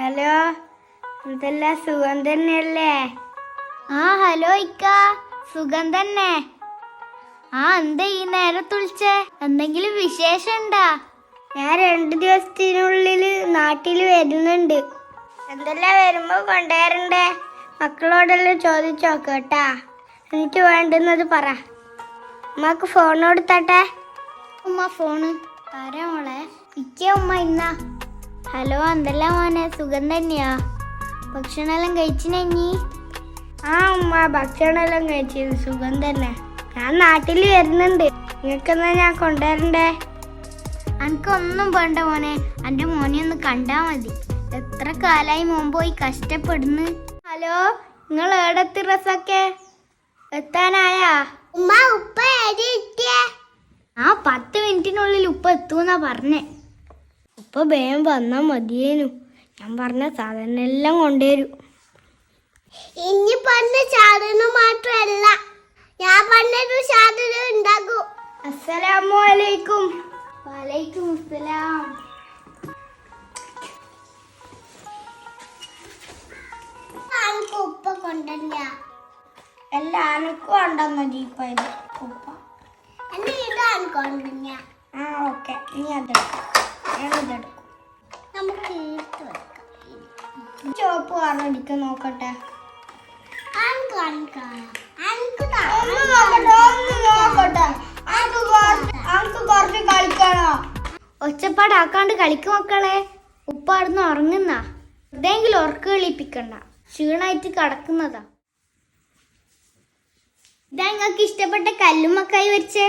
Hello എന്തല്ല? സുഖം തന്നെയല്ലേ? ആ ഹലോ ഇക്ക. സുഖം തന്നെ. ആ എന്താ ഈ നേരത്ത് വിളിച്ചേ എന്തെങ്കിലും വിശേഷം ഉണ്ടാ ഞാൻ രണ്ട് ദിവസത്തിനുള്ളിൽ നാട്ടിൽ വരുന്നുണ്ട്. എന്തെല്ലാം വരുമ്പോൾ കൊണ്ടുവരണ്ടേ? മക്കളോടെല്ലാം ചോദിച്ചു കേട്ടാ. എനിക്ക് വേണ്ടുന്നത് പറ. ഉമ്മക്ക് ഫോൺ കൊടുത്തട്ടെ? ഉമ്മ ഫോണ് ആരാ മോളെ. ഇക്ക ഉമ്മ ഇന്നാ. ഹലോ എന്തല്ല മോനെ. സുഖം തന്നെയാ? ഭക്ഷണമെല്ലാം കഴിച്ചിനി ആ ഉമ്മ ഭക്ഷണമെല്ലാം കഴിച്ചത് സുഖം തന്നെ. ഞാൻ നാട്ടിൽ വരുന്നുണ്ട്. നിങ്ങൾക്കെന്നാ ഞാൻ കൊണ്ടുവരണ്ടേ? എനിക്കൊന്നും വേണ്ട മോനെ. എന്റെ മോനെ ഒന്ന് കണ്ടാ മതി. എത്ര കാലായി മോൻ പോയി കഷ്ടപ്പെടുന്നു? ഹലോ നിങ്ങൾ എവിടെത്തി ഡ്രസ്സൊക്കെ എത്താനായാ? ഉമ്മ ഉപ്പ ആ പത്ത് മിനിറ്റിനുള്ളിൽ ഉപ്പ എത്തൂന്നാ പറഞ്ഞേ. ഉപ്പ വേഗം വന്നാ മതിയേനു. ഞാൻ പറഞ്ഞ സാധനം എല്ലാം കൊണ്ടുവരും. ഇനി പറഞ്ഞ സാധനം മാത്രമല്ല. ഞാൻ പറഞ്ഞൊരു സാധനം ഉണ്ടാക്കൂ. അസ്സലാമു അലൈക്കും. വലൈക്കും അസ്സലാം. ഉപ്പ കൊണ്ടല്ല എല്ലാ അനക്കും ഉണ്ടെന്നോ ജീപ്പ ഇത് ഉപ്പ. എന്നെ ഇതാണ് കൊണ്ടല്ല ആ ഓക്കെ. നീ അതെടുക്കാം കുറച്ച് നോക്കട്ടെ. ഒച്ചപ്പാടാക്കാണ്ട് കളിക്ക് മക്കളെ. ഉപ്പ അവിടുന്ന് ഉറങ്ങുന്ന. എവിടെയെങ്കിലും ഉറക്ക കളിപ്പിക്കണ്ട ക്ഷീണായിട്ട് കടക്കുന്നതാ. ഇതാ നിങ്ങൾക്ക് ഇഷ്ടപ്പെട്ട കല്ലുമ്മക്കായി വെച്ചേ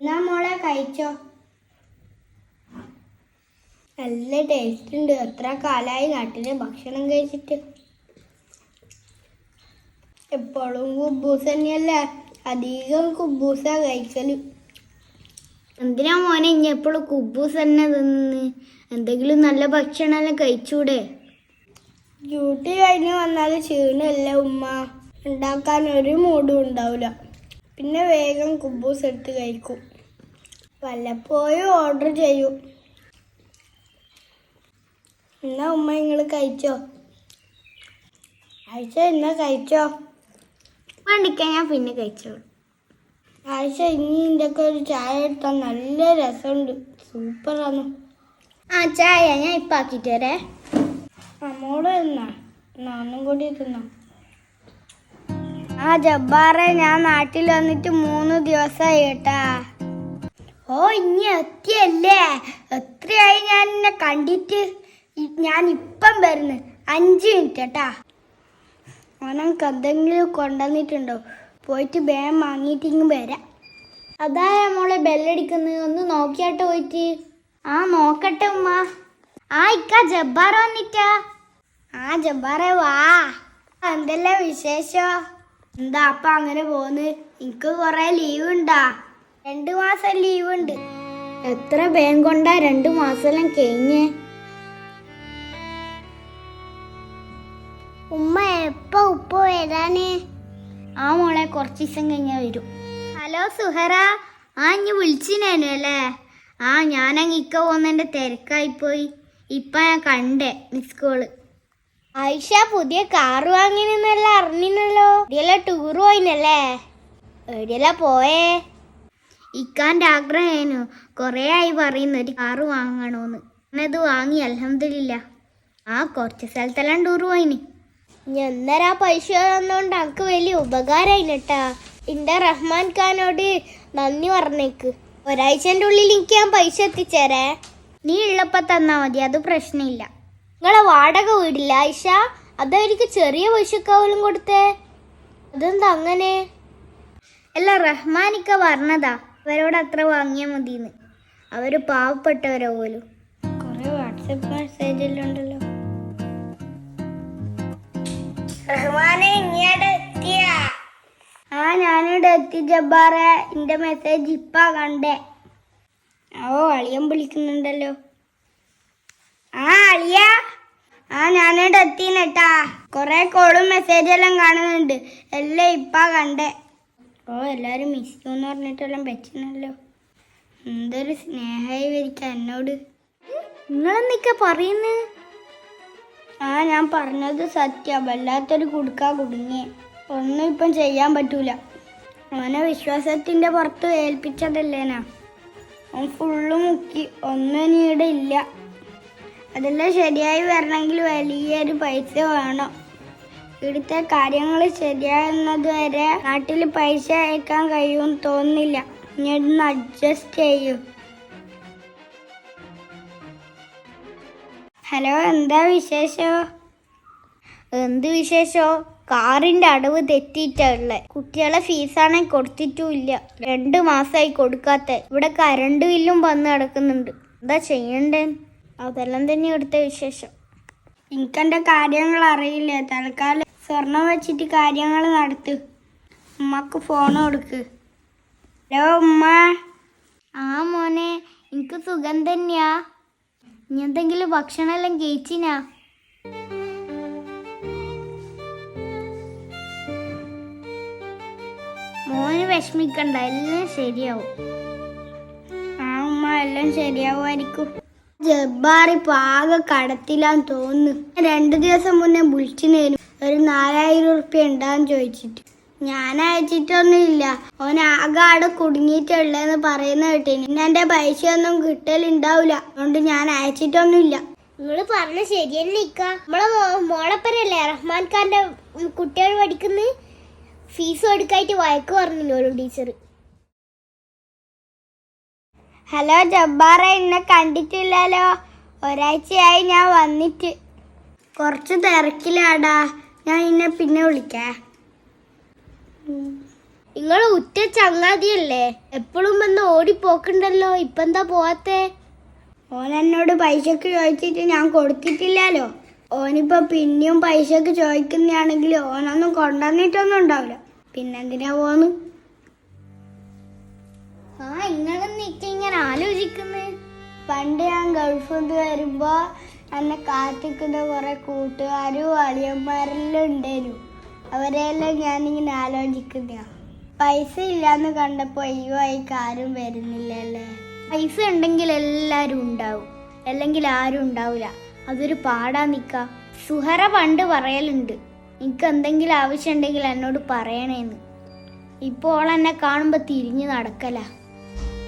എന്നാ മോളെ കഴിച്ചോ? നല്ല ടേസ്റ്റ് ഉണ്ട്. എത്ര കാലമായി നാട്ടിലെ ഭക്ഷണം കഴിച്ചിട്ട്? എപ്പോഴും കുബൂസ് തന്നെയല്ലേ. അധികം കുബൂസ കഴിക്കൽ. എന്തിനാ മോനെ ഇനി എപ്പോഴും കുബൂസ് തന്നെ തിന്ന്? എന്തെങ്കിലും നല്ല ഭക്ഷണമെല്ലാം കഴിച്ചൂടെ? ഡ്യൂട്ടി കഴിഞ്ഞ് വന്നാൽ ക്ഷീണമല്ല ഉമ്മ? ഉണ്ടാക്കാൻ ഒരു മൂടും ഉണ്ടാവില്ല പിന്നെ വേഗം കുബൂസ് എടുത്ത് കഴിക്കും. വല്ലപ്പോഴും ഓർഡർ ചെയ്യും. എന്നാ ഉമ്മ നിങ്ങൾ കഴിച്ചോ? ആഴ്ച എന്നാ കഴിച്ചോ? വേണ്ടിക്കാൻ ഞാൻ പിന്നെ കഴിച്ചോളൂ. ആഴ്ച ഇനി ഇതൊക്കെ ഒരു ചായ എടുത്താൽ നല്ല രസമുണ്ട്. സൂപ്പറാണ്. ആ ചായ ഞാൻ ഇപ്പം ആക്കിയിട്ട് തരേ നമ്മോട് തിന്നാ. നാന്നും കൂടി തിന്നാം. ആ ജബ്ബാറെ ഞാൻ നാട്ടിൽ വന്നിട്ട് മൂന്ന് ദിവസമായി കേട്ടാ. ഓ ഇനി എത്തിയല്ലേ? എത്രയായി ഞാൻ എന്നെ കണ്ടിട്ട്? ഞാൻ ഇപ്പം വരുന്നു അഞ്ച് മിനിറ്റ് കേട്ടാ. ഓനക്ക് എന്തെങ്കിലും കൊണ്ടുവന്നിട്ടുണ്ടോ? പോയിട്ട് ബേം വാങ്ങിയിട്ട് ഇങ്ങ് വരാം. അതാ മോളെ ബെല്ലടിക്കുന്നത് ഒന്ന് നോക്കിയാട്ടെ പോയിട്ട്. ആ നോക്കട്ടെ ഉമ്മ. ആ ഇക്ക ജബ്ബാർ വന്നിട്ടാ. ആ ജബ്ബാറെ വാ. എന്തല്ലേ വിശേഷം? എന്താ അപ്പ അങ്ങനെ പോന്ന് എനിക്ക് കുറെ ലീവ് ഉണ്ടാ രണ്ടു മാസം ലീവ് ഉണ്ട് എത്ര ബേം കൊണ്ടാ രണ്ടു മാസം കഴിഞ്ഞേ? ഉപ്പ ആ മോളെ കുറച്ച് ദിവസം കഴിഞ്ഞാ വരും. ഹലോ സുഹറ. ആ ഇഞ്ഞ് വിളിച്ചിനേനു അല്ലേ? ആ ഞാനങ്ങ് ഇക്ക പോകുന്നതിന്റെ തിരക്കായിപ്പോയി ഇപ്പൊ ഞാൻ കണ്ടേ മിസ് കോൾ ആയിഷ പുതിയ കാറ് വാങ്ങിനെന്നല്ല അറിഞ്ഞിനല്ലോ ഇടിയല്ല ടൂർ പോയിനല്ലേ? എവിടെയല്ല പോയേ? ഇക്കാന്റെ ആഗ്രഹമായിരുന്നു കുറേ ആയി പറയുന്നു ഒരു കാറ് വാങ്ങണോന്ന്. ഞാനത് വാങ്ങി അലഹമില്ല ആ കുറച്ച് സ്ഥലത്തെല്ലാം ടൂർ പോയിന്. എന്നരാ പൈസ തന്നോണ്ട് എനിക്ക് വലിയ ഉപകാരമായി കേട്ടാ എന്റെ റഹ്മാൻ ഖാനോട് നന്ദി പറഞ്ഞേക്ക്. ഒരാഴ്ചന്റെ ഉള്ളിൽ എനിക്ക് ഞാൻ പൈസ എത്തിച്ചേരേ. നീ ഉള്ളപ്പോ തന്നാ മതി അത് പ്രശ്നമില്ല. നിങ്ങളെ വാടക വീടില്ല ഐഷ അതവർക്ക് ചെറിയ പൈസക്കാവലും കൊടുത്തേ. അതെന്താ അങ്ങനെ? അല്ല റഹ്മാനിക്ക പറഞ്ഞതാ. അവരോട് അത്ര വാങ്ങിയാൽ മതിന്ന്. അവർ പാവപ്പെട്ടവരോ പോലും. കുറെ വാട്സപ്പ് മെസ്സേജിലുണ്ടല്ലോ റഹ്മാനെ ഇങ്ങോട്ട് എത്തിയ. ആ ഞാനിവിടെ എത്തി ജബ്ബാറെ. എന്റെ മെസ്സേജ് ഇപ്പാ കണ്ടേ. ഓ അളിയൻ വിളിക്കുന്നുണ്ടല്ലോ. ആ അളിയ. ആ ഞാനിവിടെ എത്തിനട്ടാ കൊറേ കോളും മെസ്സേജ് എല്ലാം കാണുന്നുണ്ട്. എല്ലാം ഇപ്പാ കണ്ടേ. ഓ എല്ലാരും മിസ് എന്ന് പറഞ്ഞിട്ടെല്ലാം വെച്ചിനല്ലോ എന്തൊരു സ്നേഹമായി വരിക്ക എന്നോട്. നിങ്ങളെന്തൊക്കെ പറയുന്നത് ആ ഞാൻ പറഞ്ഞത് സത്യം. വല്ലാത്തൊരു കുടുക്കാ കുടുങ്ങി. ഒന്നും ഇപ്പം ചെയ്യാൻ പറ്റൂല. അവനെ വിശ്വാസത്തിന്റെ പുറത്ത് ഏൽപ്പിച്ചതല്ലേനാ. അവൻ ഫുള്ള് മുക്കി. ഒന്നും ഇനി ഇവിടെ ഇല്ല. അതെല്ലാം ശരിയായി വരണമെങ്കിൽ വലിയൊരു പൈസ വേണം. ഇവിടുത്തെ കാര്യങ്ങൾ ശരിയാകുന്നത് വരെ നാട്ടിൽ പൈസ അയക്കാൻ കഴിയുമെന്ന് തോന്നുന്നില്ല. ഇനി അഡ്ജസ്റ്റ് ചെയ്യൂ. ഹലോ എന്താ വിശേഷോ? എന്ത് വിശേഷോ? കാറിന്റെ അടവ് തെറ്റിയിട്ടുള്ളത് കുട്ടികളെ ഫീസാണെങ്കിൽ കൊടുത്തിട്ടുമില്ല രണ്ട് മാസമായി കൊടുക്കാത്ത. ഇവിടെ കരണ്ട് ബില്ലും വന്ന് കിടക്കുന്നുണ്ട് എന്താ ചെയ്യണ്ടേ? അതെല്ലാം തന്നെ ഇവിടുത്തെ വിശേഷം. എനിക്കെന്റെ കാര്യങ്ങൾ അറിയില്ല. തൽക്കാലം സ്വർണം വെച്ചിട്ട് കാര്യങ്ങൾ നടത്ത്. ഉമ്മക്ക് ഫോൺ കൊടുക്ക്. ഹലോ ഉമ്മ. ആ മോനെ എനിക്ക് സുഖം തന്നെയാ. ഇനി എന്തെങ്കിലും ഭക്ഷണം എല്ലാം കഴിച്ചിനാ? മോന് വിഷമിക്കണ്ട എല്ലാം ശരിയാവും. ആ ഉമ്മ എല്ലാം ശരിയാവുമായിരിക്കും. ജബ്ബാറി പാകം ആകെ തോന്നുന്നു. രണ്ടു ദിവസം മുന്നേ വിളിച്ചിനേനു. ഒരു നാലായിരം ഉറുപ്പ്യ ഉണ്ടാന്ന് ചോദിച്ചിട്ട്. ഞാൻ അയച്ചിട്ടൊന്നുമില്ല ഓൻ ആകെ ആടെ കുടുങ്ങിയിട്ടുള്ളതെന്ന് പറയുന്ന കേട്ടിന് പിന്നെ എന്റെ പൈസ ഒന്നും കിട്ടലുണ്ടാവില്ല അതുകൊണ്ട് ഞാൻ അയച്ചിട്ടൊന്നുമില്ല. നിങ്ങൾ പറഞ്ഞ ശരിയല്ലേ ഇക്ക? നമ്മളെ മോളപ്പരല്ലേ റഹ്മാൻ ഖാന്റെ കുട്ടികൾ പഠിക്കുന്ന? ഫീസ് കൊടുക്കായിട്ട് വഴക്ക് പറഞ്ഞു ടീച്ചർ ഹലോ ജബ്ബാറ എന്നെ കണ്ടിട്ടില്ലല്ലോ? ഒരാഴ്ചയായി ഞാൻ വന്നിട്ട്. കുറച്ച് തിരക്കിലാടാ. ഞാൻ എന്നെ പിന്നെ വിളിക്കാം. നിങ്ങൾ ഉറ്റ ചങ്ങാതിയല്ലേ? എപ്പോഴും വന്ന് ഓടിപ്പോക്കുണ്ടല്ലോ ഇപ്പൊ എന്താ പോവാത്തെ? ഓൻ എന്നോട് പൈസക്ക് ചോദിച്ചിട്ട് ഞാൻ കൊടുത്തിട്ടില്ലല്ലോ. ഓനിപ്പോ പിന്നെയും പൈസക്ക് ചോദിക്കുന്നതാണെങ്കിൽ ഓനൊന്നും കൊണ്ടുവന്നിട്ടൊന്നും ഉണ്ടാവില്ല. പിന്നെന്തിനാ പോന്ന്? ആ നിങ്ങളെന്നൊക്കെ ഇങ്ങനെ ആലോചിക്കുന്നേ? പണ്ട് ഞാൻ ഗൾഫിൽ നിന്ന് വരുമ്പോ എന്നെ കാത്തിക്കുന്ന കുറെ കൂട്ടുകാരും അളിയന്മാരെല്ലാം ഉണ്ടായിരുന്നു അവരെല്ലാം ഞാനിങ്ങനെ ആലോചിക്കുന്ന. പൈസ ഇല്ലാന്ന് കണ്ടപ്പോ അയ്യോ അയക്ക് ആരും വരുന്നില്ലല്ലേ. പൈസ ഉണ്ടെങ്കിൽ എല്ലാരും ഉണ്ടാവും. അല്ലെങ്കിൽ ആരും ഉണ്ടാവില്ല അതൊരു പാടാ നിക്ക. സുഹറ പണ്ട് പറയലുണ്ട് എനിക്ക് എന്തെങ്കിലും ആവശ്യം ഉണ്ടെങ്കിൽ എന്നോട് പറയണേന്ന്. ഇപ്പോൾ എന്നെ കാണുമ്പോൾ തിരിഞ്ഞു നടക്കല.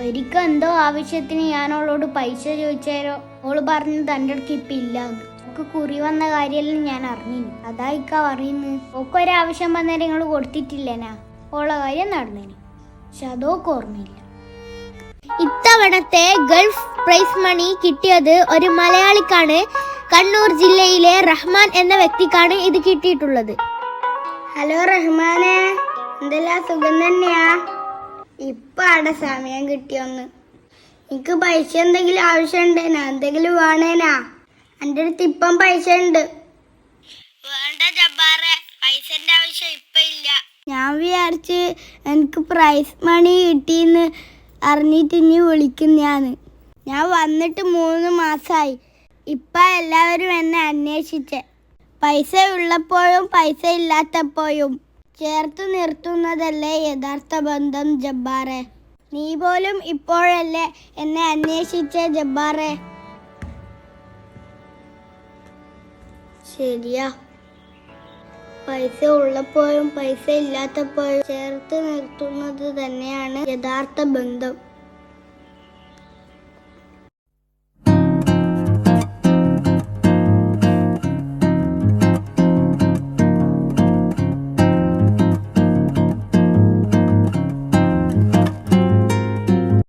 ഒരിക്കൽ എന്തോ ആവശ്യത്തിന് ഞാൻ അവളോട് പൈസ ചോദിച്ചാലോ അവൾ പറഞ്ഞു തന്റെ അടുക്ക് ഇപ്പം ഇല്ലാന്ന് ഒക്കെ കുറി വന്ന കാര്യമെല്ലാം ഞാൻ അറിഞ്ഞിന്. അതാ ഇക്ക പറയുന്നത്. ഒക്കെ ഒരാവശ്യം വന്നേരം നിങ്ങൾ കൊടുത്തിട്ടില്ലനാ ഓളെ കാര്യം നടന്നേനെ. പക്ഷെ അതൊക്കെ ഓർമ്മയില്ല. ഇത്തവണത്തെ ഗൾഫ് പ്രൈസ് മണി കിട്ടിയത് ഒരു മലയാളിക്കാണ്. കണ്ണൂർ ജില്ലയിലെ റഹ്മാൻ എന്ന വ്യക്തിക്കാണ് ഇത് കിട്ടിയിട്ടുള്ളത്. ഹലോ റഹ്മാനെ. എന്തെല്ലാം സുഖം തന്നെയാ? ഇപ്പൊ ആടെ സമയം കിട്ടിയൊന്ന്. എനിക്ക് പൈസ എന്തെങ്കിലും ആവശ്യം ഉണ്ടേനാ എന്തെങ്കിലും വേണേനാ. എന്റെ അടുത്ത് ഇപ്പം പൈസ ഉണ്ട്. വേണ്ട ജബ്ബാറെ പൈസന്റെ ആവശ്യം ഇപ്പൊ ഇല്ല. ഞാൻ വിചാരിച്ച് എനിക്ക് പ്രൈസ് മണി കിട്ടിന്ന് അറിഞ്ഞിട്ട് ഇനി വിളിക്കുന്നയാന്ന് ഞാൻ വന്നിട്ട് മൂന്ന് മാസമായി ഇപ്പം എല്ലാവരും എന്നെ അന്വേഷിച്ചേ. പൈസ ഉള്ളപ്പോഴും പൈസ ഇല്ലാത്തപ്പോഴും. ചേർത്ത് നിർത്തുന്നതല്ലേ യഥാർത്ഥ ബന്ധം ജബ്ബാറെ? നീ പോലും ഇപ്പോഴല്ലേ എന്നെ അന്വേഷിച്ച ജബ്ബാറെ? ശരിയാ. പൈസ ഉള്ളപ്പോഴും പൈസ ഇല്ലാത്തപ്പോഴും ചേർത്ത് നിർത്തുന്നത് തന്നെയാണ് യഥാർത്ഥ ബന്ധം.